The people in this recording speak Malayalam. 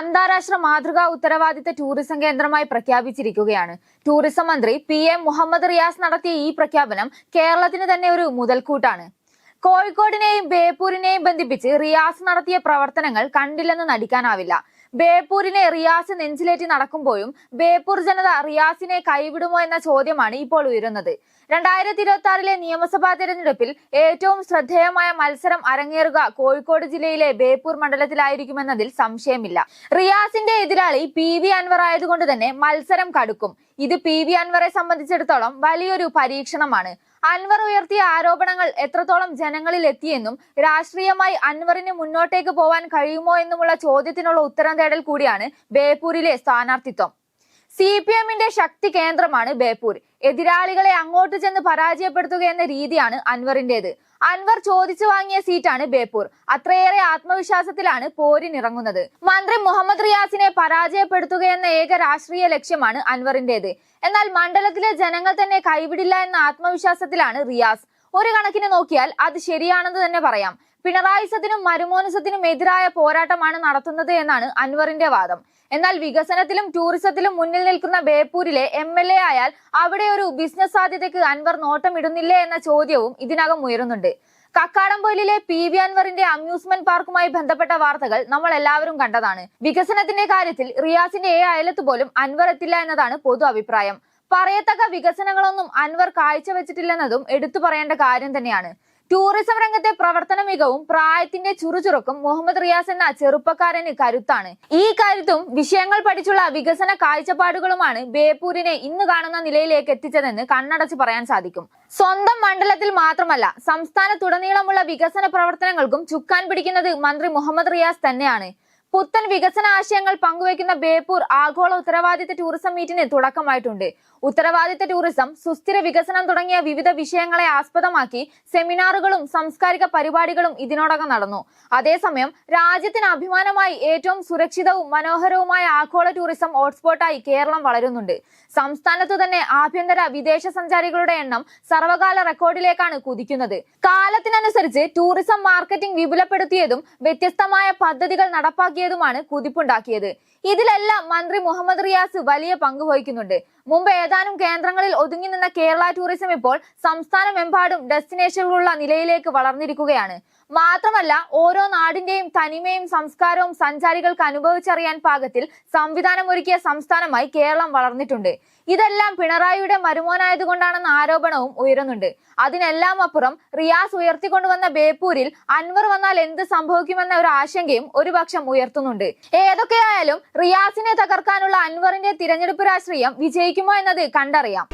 അന്താരാഷ്ട്ര മാതൃകാ ഉത്തരവാദിത്ത ടൂറിസം കേന്ദ്രമായി പ്രഖ്യാപിച്ചിരിക്കുകയാണ്. ടൂറിസം മന്ത്രി പി എം മുഹമ്മദ് റിയാസ് നടത്തിയ ഈ പ്രഖ്യാപനം കേരളത്തിന് തന്നെ ഒരു മുതൽക്കൂട്ടാണ്. കോഴിക്കോടിനെയും ബേപ്പൂരിനെയും ബന്ധിപ്പിച്ച് റിയാസ് നടത്തിയ പ്രവർത്തനങ്ങൾ കണ്ടില്ലെന്ന് നടിക്കാനാവില്ല. ബേപ്പൂരിനെ റിയാസ് നെഞ്ചിലേറ്റി നടക്കുമ്പോഴും ബേപ്പൂർ ജനത റിയാസിനെ കൈവിടുമോ എന്ന ചോദ്യമാണ് ഇപ്പോൾ ഉയരുന്നത്. രണ്ടായിരത്തി ഇരുപത്തി ആറിലെ നിയമസഭാ തെരഞ്ഞെടുപ്പിൽ ഏറ്റവും ശ്രദ്ധേയമായ മത്സരം അരങ്ങേറുക കോഴിക്കോട് ജില്ലയിലെ ബേപ്പൂർ മണ്ഡലത്തിലായിരിക്കുമെന്നതിൽ സംശയമില്ല. റിയാസിന്റെ എതിരാളി പി വി അൻവർ ആയതുകൊണ്ട് തന്നെ മത്സരം കടുക്കും. ഇത് പി വി അൻവറെ സംബന്ധിച്ചിടത്തോളം വലിയൊരു പരീക്ഷണമാണ്. അൻവർ ഉയർത്തിയ ആരോപണങ്ങൾ എത്രത്തോളം ജനങ്ങളിൽ എത്തിയെന്നും രാഷ്ട്രീയമായി അൻവറിന് മുന്നോട്ടേക്ക് പോവാൻ കഴിയുമോ എന്നുമുള്ള ചോദ്യത്തിനുള്ള ഉത്തരം തേടൽ കൂടിയാണ് ബേപ്പൂരിലെ സ്ഥാനാർത്ഥിത്വം. സി പി എമ്മിന്റെ ശക്തി കേന്ദ്രമാണ് ബേപ്പൂർ. എതിരാളികളെ അങ്ങോട്ട് ചെന്ന് പരാജയപ്പെടുത്തുക എന്ന രീതിയാണ് അൻവറിന്റേത്. അൻവർ ചോദിച്ചു വാങ്ങിയ സീറ്റാണ് ബേപ്പൂർ. അത്രയേറെ ആത്മവിശ്വാസത്തിലാണ് പോരിനിറങ്ങുന്നത് മന്ത്രി മുഹമ്മദ് റിയാസിനെ പരാജയപ്പെടുത്തുക എന്ന ഏക രാഷ്ട്രീയ ലക്ഷ്യമാണ് അൻവറിന്റേത്. എന്നാൽ മണ്ഡലത്തിലെ ജനങ്ങൾ തന്നെ കൈവിടില്ല എന്ന ആത്മവിശ്വാസത്തിലാണ് റിയാസ്. ഒരു കണക്കിന് നോക്കിയാൽ അത് ശരിയാണെന്ന് തന്നെ പറയാം. പിണറായിസത്തിനും മരുമോനിസത്തിനും എതിരായ പോരാട്ടമാണ് നടത്തുന്നത് എന്നാണ് അൻവറിന്റെ വാദം. എന്നാൽ വികസനത്തിലും ടൂറിസത്തിലും മുന്നിൽ നിൽക്കുന്ന ബേപ്പൂരിലെ എം എൽ എ ആയാൽ അവിടെ ഒരു ബിസിനസ് സാധ്യതയ്ക്ക് അൻവർ നോട്ടമിടുന്നില്ലേ എന്ന ചോദ്യവും ഇതിനകം ഉയരുന്നുണ്ട്. കക്കാടംപൊയിലിലെ പി വി അൻവറിന്റെ അമ്യൂസ്മെന്റ് പാർക്കുമായി ബന്ധപ്പെട്ട വാർത്തകൾ നമ്മൾ എല്ലാവരും കണ്ടതാണ്. വികസനത്തിന്റെ കാര്യത്തിൽ റിയാസിന്റെ ഏ അയലത്ത് പോലും അൻവർ എത്തില്ല എന്നതാണ് പൊതു അഭിപ്രായം. പറയത്തക്ക വികസനങ്ങളൊന്നും അൻവർ കാഴ്ചവെച്ചിട്ടില്ലെന്നതും എടുത്തു പറയേണ്ട കാര്യം തന്നെയാണ്. ടൂറിസം രംഗത്തെ പ്രവർത്തന മികവും പ്രായത്തിന്റെ ചുറുചുറുക്കും മുഹമ്മദ് റിയാസ് എന്ന ചെറുപ്പക്കാരന് കരുത്താണ്. ഈ കരുത്തും വിഷയങ്ങൾ പഠിച്ചുള്ള വികസന കാഴ്ചപ്പാടുകളുമാണ് ബേപ്പൂരിനെ ഇന്ന് കാണുന്ന നിലയിലേക്ക് എത്തിച്ചതെന്ന് കണ്ണടച്ച് പറയാൻ സാധിക്കും. സ്വന്തം മണ്ഡലത്തിൽ മാത്രമല്ല സംസ്ഥാനത്തുടനീളമുള്ള വികസന പ്രവർത്തനങ്ങൾക്കും ചുക്കാൻ പിടിക്കുന്നത് മന്ത്രി മുഹമ്മദ് റിയാസ് തന്നെയാണ്. പുത്തൻ വികസന ആശയങ്ങൾ പങ്കുവയ്ക്കുന്ന ബേപ്പൂർ ആഗോള ഉത്തരവാദിത്ത ടൂറിസം മീറ്റിന് തുടക്കമായിട്ടുണ്ട്. ഉത്തരവാദിത്ത ടൂറിസം സുസ്ഥിര വികസനം തുടങ്ങിയ വിവിധ വിഷയങ്ങളെ ആസ്പദമാക്കി സെമിനാറുകളും സാംസ്കാരിക പരിപാടികളും ഇതിനോടകം നടന്നു. അതേസമയം രാജ്യത്തിന് അഭിമാനമായി ഏറ്റവും സുരക്ഷിതവും മനോഹരവുമായ ആഗോള ടൂറിസം ഹോട്ട്സ്പോട്ടായി കേരളം വളരുന്നുണ്ട്. സംസ്ഥാനത്തു തന്നെ ആഭ്യന്തര വിദേശ സഞ്ചാരികളുടെ എണ്ണം സർവകാല റെക്കോർഡിലേക്കാണ് കുതിക്കുന്നത്. കാലത്തിനനുസരിച്ച് ടൂറിസം മാർക്കറ്റിംഗ് വിപുലപ്പെടുത്തിയതും വ്യത്യസ്തമായ പദ്ധതികൾ നടപ്പാക്കിയതുമാണ് കുതിപ്പുണ്ടാക്കിയത്. ഇതിലെല്ലാം മന്ത്രി മുഹമ്മദ് റിയാസ് വലിയ പങ്ക് വഹിക്കുന്നുണ്ട്. മുമ്പ് ഏതാനും കേന്ദ്രങ്ങളിൽ ഒതുങ്ങി നിന്ന കേരള ടൂറിസം ഇപ്പോൾ സംസ്ഥാനമെമ്പാടും ഡെസ്റ്റിനേഷനുകളുള്ള നിലയിലേക്ക് വളർന്നിരിക്കുകയാണ്. മാത്രമല്ല ഓരോ നാടിന്റെയും തനിമയും സംസ്കാരവും സഞ്ചാരികൾക്ക് അനുഭവിച്ചറിയാൻ പാകത്തിൽ സംവിധാനമൊരുക്കിയ സംസ്ഥാനമായി കേരളം വളർന്നിട്ടുണ്ട്. ഇതെല്ലാം പിണറായിയുടെ മരുമോനായതുകൊണ്ടാണെന്ന ആരോപണവും ഉയരുന്നുണ്ട്. അതിനെല്ലാം അപ്പുറം റിയാസ് ഉയർത്തിക്കൊണ്ടുവന്ന ബേപ്പൂരിൽ അൻവർ വന്നാൽ എന്ത് സംഭവിക്കുമെന്ന ഒരു ആശങ്കയും ഒരുപക്ഷം ഉയർത്തുന്നുണ്ട്. ഏതൊക്കെയായാലും റിയാസിനെ തകർക്കാനുള്ള അൻവറിന്റെ തിരഞ്ഞെടുപ്പ് രാഷ്ട്രീയം വിജയിക്കുമോ എന്നത് കണ്ടറിയാം.